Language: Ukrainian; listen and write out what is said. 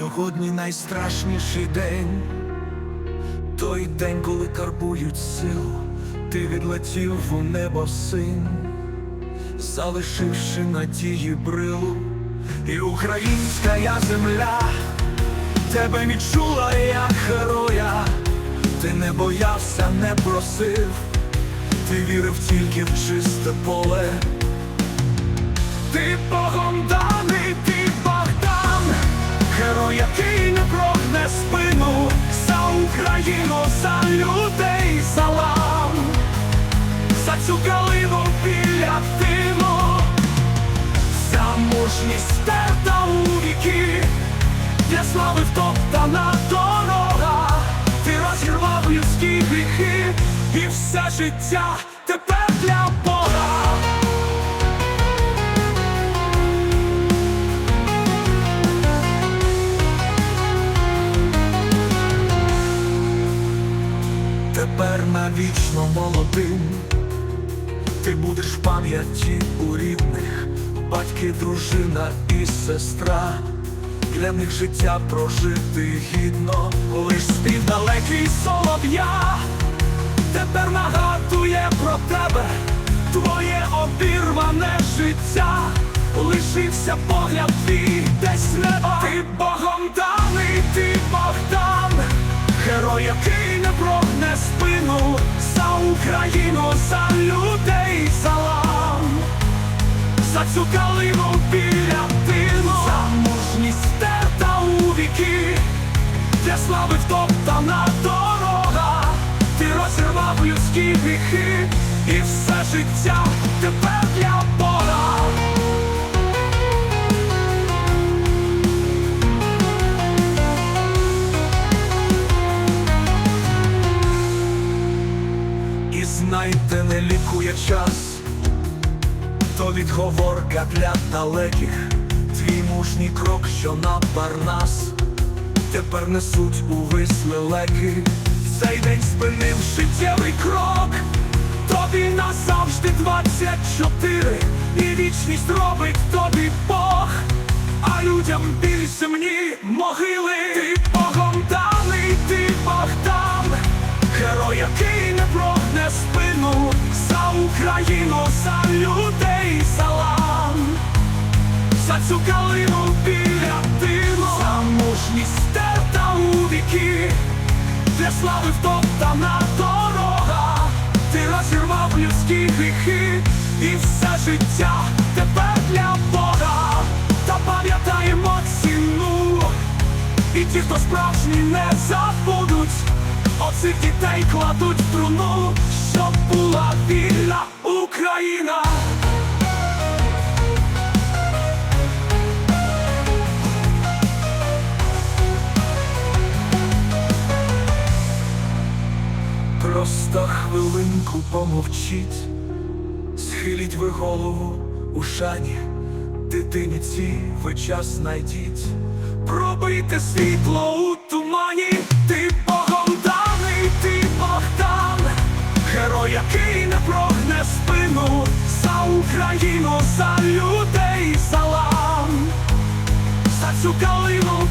Сьогодні найстрашніший день, той день, коли карбують силу, ти відлетів у небо син, залишивши надії брилу, і українська я земля. Тебе відчула як героя, ти не боявся, не просив, ти вірив тільки в чисте поле. Україну, за людей салам, за цю калину біля тину, за мужність стерта у віки, для слави втоптана дорога, ти розірвав людські гріхи, і все життя тепер для Бога. Тепер навічно молодим, ти будеш в пам'яті у рідних, батьки, дружина і сестра, для них життя прожити гідно, лиш спів далекий солов'я, тепер нагадує про тебе, твоє обірване життя, лишився погляд твій десь неба. Ти Богом даний, ти Богдан, Україну, за людей салам, за цю калину біля тину, за мужність стерта у віки, для слави втоптана дорога, ти розірвав людські гріхи, і все життя тепер для Бога. Знайте, не лікує час, то відговорка для далеких, твій мужній крок, що на парнас, тепер несуть у висли леки, цей день спинив життєвий крок, тобі назавжди 24, і вічність робить тобі Бог, а людям біль земні могили, за за людей салам, за цю калину біля тину, за мужність стерта у віки, для слави втоптана дорога, ти розірвав людські гріхи, і все життя тепер для Бога, та пам'ятаємо ціну. І ті, хто справжні, не забудуть, оцих дітей кладуть в труну, щоб була вільна Україна. Просто хвилинку помовчіть, схиліть ви голову у шані, дитині ці ви час знайдіть, пробийте світло у Україну, салюте і салам, за цю калину